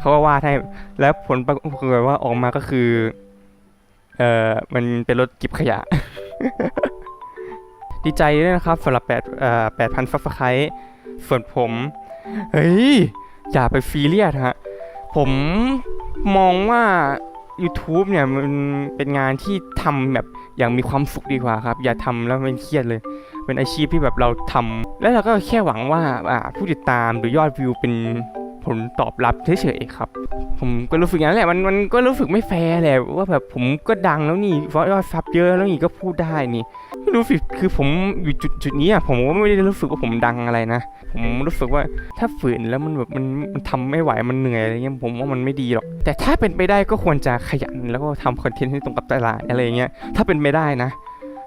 เขาก็วาดให้ แล้วผลปรากฏว่าออกมาก็คือ เอ่อ มันเป็นรถเก็บขยะ ดีใจด้วยนะครับสำหรับแปดเอ่อแปดพันซับสไครต์ส่วนผม เฮ้ย อย่าไปฟีเรียสฮะ ผมมองว่า YouTube เนี่ยมันเป็นงานที่ทำแบบอย่างมีความสุขดีกว่าครับ อย่าทำแล้วมันเครียดเลย เป็นอาชีพที่แบบเราทำแล้วเราก็แค่หวังว่าผู้ติดตามหรือยอดวิวเป็น ผลตอบรับเฉยๆครับ ผมก็รู้สึกอย่างนั้นแหละมันมันก็รู้สึกไม่แฟร์แหละว่าแบบผมก็ดังแล้วนี่เพราะยอดซับเยอะแล้วนี่ก็พูดได้นี่ไม่รู้สิคือผมอยู่จุดจุดนี้อะผมก็ไม่ได้รู้สึกว่าผมดังอะไรนะผมรู้สึกว่าถ้าฝืนแล้วมันแบบมันมันทำไม่ไหวมันเหนื่อยอะไรเงี้ยผมว่ามันไม่ดีหรอก แต่ถ้าเป็นไปได้ก็ควรจะขยันแล้วก็ทำคอนเทนต์ให้ตรงกับตลาดอะไรเงี้ยถ้าเป็นไปได้นะ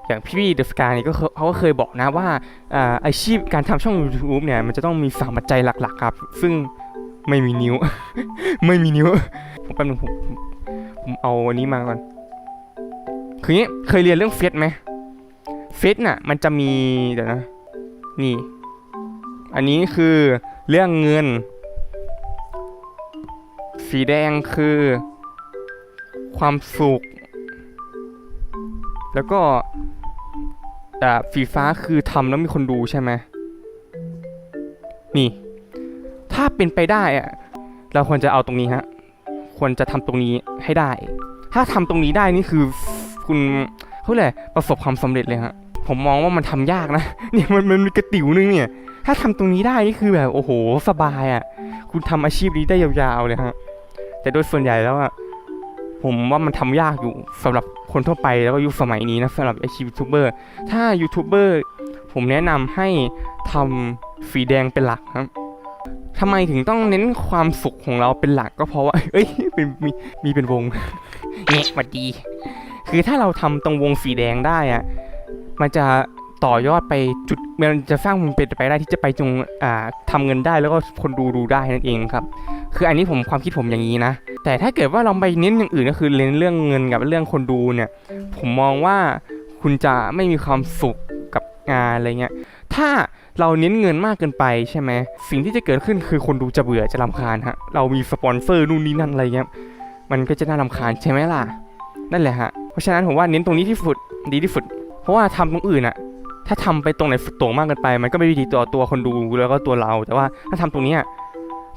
อย่างพี่เดอะสกายนี่ก็เขาก็เคยบอกนะว่าอ่าอาชีพการทำช่อง YouTube เนี่ยมันจะต้องมีสามปัจจัยหลักๆครับ ซึ่ง ไม่มีนิ้ว ไม่มีนิ้ว ผมแป๊บนึงผมผมเอาอันนี้มาก่อน คืองี้เคยเรียนเรื่องเฟซไหมเฟซน่ะ มันจะมีเดี๋ยวนะ นี่ อันนี้คือเรื่องเงิน สีแดงคือ ความสุข แล้วก็อ่าสีฟ้าคือทำแล้วมีคนดูใช่ไหมนี่าเป็นไปได้อะเราควรจะเอาตรงนี้ฮะ ควรจะทำตรงนี้ให้ได้ ถ้าทำตรงนี้ได้นี่คือคุณเขาเรียกประสบความสำเร็จเลยฮะ ผมมองว่ามันทำยากนะ เนี่ยมันมันมีกระติ๋วนึงเนี่ย ถ้าทำตรงนี้ได้นี่คือแบบโอ้โหสบายอะ่ะ คุณทำอาชีพนี้ได้ยาวๆเลยฮะ แต่โดยส่วนใหญ่แล้วอะผมว่ามันทำยากอยู่สำหรับคนทั่วไปแล้วก็ยุคสมัยนี้นะสำหรับอาชีพยูทูบเบอร์ ถ้ายูทูบเบอร์ผมแนะนำให้ทำสีแดงเป็นหลักครับ ทำไมถึงต้องเน้นความสุขของเราเป็นหลักก็เพราะว่าเอ้ยเป็นมีมีเป็นวงเนี่ยวัดดี คือถ้าเราทำตรงวงสีแดงได้อะมันจะต่อยอดไปจุดมันจะสร้างมันเป็นไปได้ที่จะไปจงอ่าทำเงินได้แล้วก็คนดูดูได้นั่นเองครับ คืออันนี้ผมความคิดผมอย่างนี้นะ แต่ถ้าเกิดว่าเราไปเน้นอย่างอื่นก็คือเน้นเรื่องเงินกับเรื่องคนดูเนี่ย ผมมองว่าคุณจะไม่มีความสุขกับงานอะไรเงี้ย ถ้า เราเน้นเงินมากเกินไปใช่ไหมสิ่งที่จะเกิดขึ้นคือคนดูจะเบื่อจะรำคาญฮะเรามีสปอนเซอร์นู่นนี่นั่นอะไรเงี้ยมันก็จะน่ารำคาญใช่ไหมล่ะ นั่นแหละฮะเพราะฉะนั้นผมว่าเน้นตรงนี้ที่สุดดีที่สุด เพราะว่าทำตรงอื่นอะถ้าทำไปตรงไหนสุดโต่งมากเกินไป มันก็ไม่ดีต่อตัวคนดูแล้วก็ตัวเรา แต่ว่าถ้าทำตรงนี้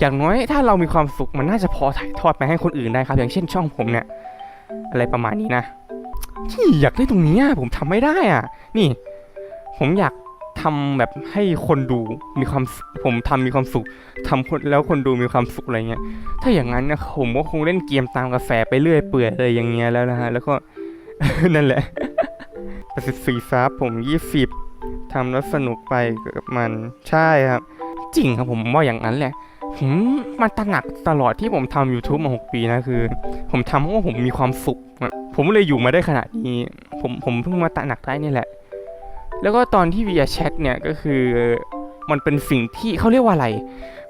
อย่างน้อยถ้าเรามีความสุขมันน่าจะพอถ่ายทอดไปให้คนอื่นได้ครับ อย่างเช่นช่องผมเนี่ย อะไรประมาณนี้นะที่อยากได้ตรงนี้ผมทำไม่ได้อะ นี่ ผมอยาก ทำแบบให้คนดูมีความผมทำมีความสุขทำคนแล้วคนดูมีความสุขอะไรเงี้ยถ้าอย่างนั้นนะผมก็คงเล่นเกมตามกระแสไปเรื่อยเปื่อยเลยอย่างเงี้ยแล้วนะฮะแล้วก็นั่นแหละประสิทธิ์สีฟ้าผมยี่สิบทำแล้วสนุกไปกับมันใช่ครับ จริงครับผมว่าอย่างนั้นแหละผมมาตระหนักตลอดที่ผมทำ YouTube มา 6 ปีนะคือ ผมทำเพราะว่าผมมีความสุข ผมเลยอยู่มาได้ขนาดนี้ ผมผมเพิ่งมาตระหนักได้นี่แหละ แล้วก็ตอนที่ via chat เนี่ยก็คือมันเป็นสิ่งที่เขาเรียกว่าอะไร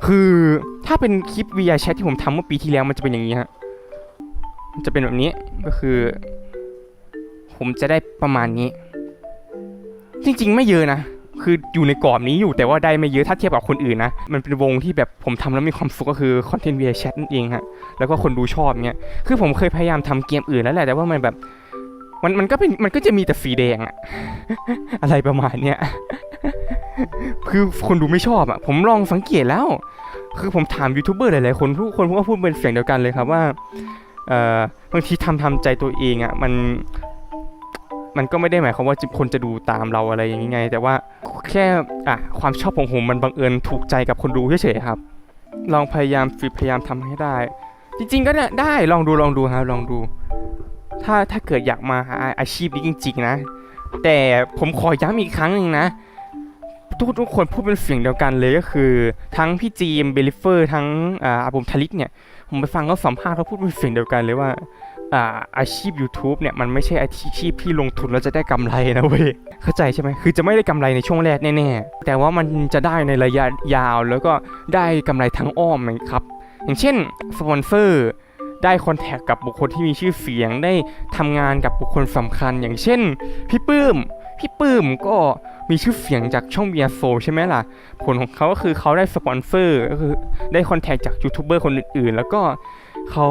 คือถ้าเป็นคลิป via chat ที่ผมทำเมื่อปีที่แล้วมันจะเป็นอย่างนี้ฮะมันจะเป็นแบบนี้ก็คือ ผมจะได้ประมาณนี้ จริง ๆ ไม่เยอะนะคืออยู่ในกรอบนี้อยู่แต่ว่าได้ไม่เยอะถ้าเทียบกับคนอื่นนะ มันเป็นวงที่แบบผมทำแล้วมีความสุขก็คือคอนเทนต์ via chat นั่นเองฮะแล้วก็คนดูชอบเงี้ยคือผมเคยพยายามทำเกมอื่นแล้วแหละแต่ว่ามันแบบ มันมันก็เป็นมันก็จะมีแต่สีแดงอะอะไรประมาณเนี้ยคือคนดูไม่ชอบอะผมลองสังเกตแล้ว คือผมถามยูทูบเบอร์หลายๆคนทุกคนก็พูดเป็นเสียงเดียวกันเลยครับว่าเอ่อบางทีทำทำใจตัวเองอะมันมันก็ไม่ได้หมายความว่าคนจะดูตามเราอะไรอย่างงี้ไง แต่ว่าแค่อะความชอบของผมมันบังเอิญถูกใจกับคนดูเฉยๆครับ ลองพยายามฝึกพยายามทำให้ได้ จริง ๆ ก็ได้ลองดูลองดูครับลองดู ถ้าถ้าเกิดอยากมาหาอาชีพนี้จริง ๆ นะ แต่ผมขอย้ำอีกครั้งหนึ่งนะ ทุกทุกคนพูดเป็นเสียงเดียวกันเลยก็คือ ทั้งพี่จีมเบลิเฟอร์ ทั้งอาบุมทลิกเนี่ย ผมไปฟังเขาสัมภาษณ์เขาพูดเป็นเสียงเดียวกันเลยว่าอาอาชีพ YouTube เนี่ยมันไม่ใช่อาชีพที่ลงทุนแล้วจะได้กำไรนะเว้ย เข้าใจใช่ไหมคือจะไม่ได้กำไรในช่วงแรกแน่ๆ แต่ว่ามันจะได้ในระยะยาวแล้วก็ได้กำไรทั้งอ้อมครับ อย่างเช่นสปอนเซอร์ ได้คอนแทคกับบุคคลที่มีชื่อเสียงได้ทำงานกับบุคคลสำคัญ อย่างเช่น พี่ปื้ม พี่ปื้มก็มีชื่อเสียงจากช่องเบียโซใช่ไหมล่ะ ผลของเขาก็คือเขาได้สปอนเซอร์ก็คือได้คอนแทคจากยูทูบเบอร์คนอื่นๆ แล้วก็เขา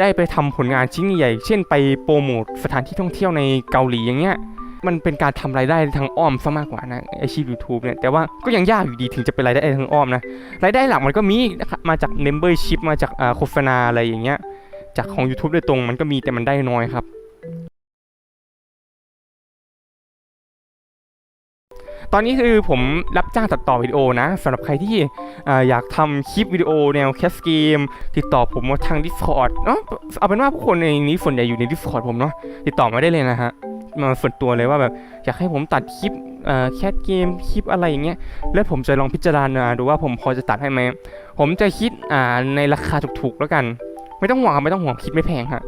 ได้ไปทำผลงานชิ้นใหญ่ เช่นไปโปรโมทสถานที่ท่องเที่ยวในเกาหลีอย่างเงี้ยมันเป็นการทำรายได้ทางอ้อมซะมากกว่านะอาชีพ YouTube เนี่ยแต่ว่าก็ยังยากอยู่ดีถึงจะเป็นรายได้ทางอ้อมนะรายได้หลักมันก็มีนะครับมาจาก membership มาจากอ่าโฆษณาอะไรอย่างเงี้ย จากของ YouTube โดยตรงมันก็มีแต่มันได้น้อยครับ ตอนนี้คือผมรับจ้างตัดต่อวิดีโอนะสำหรับใครที่ออยากทำคลิปวิดีโอแนวแคสเกม ติดต่อผมมาทาง Discord เนาะเอาเป็นว่าผู้คนในนี้ส่วนใหญ่อยู่ใน Discord ผมเนาะติดต่อมาได้เลยนะฮะมาส่วนตัวเลยว่าแบบอยากให้ผมตัดคลิปแคสเกมคลิปอะไรอย่างเงี้ย แล้วผมจะลองพิจารณาดูว่าผมพอจะตัดให้ไหม ผมจะคิดในราคาถูกๆแล้วกัน ไม่ต้องห่วงครับไม่ต้องห่วงคิดไม่แพงฮะ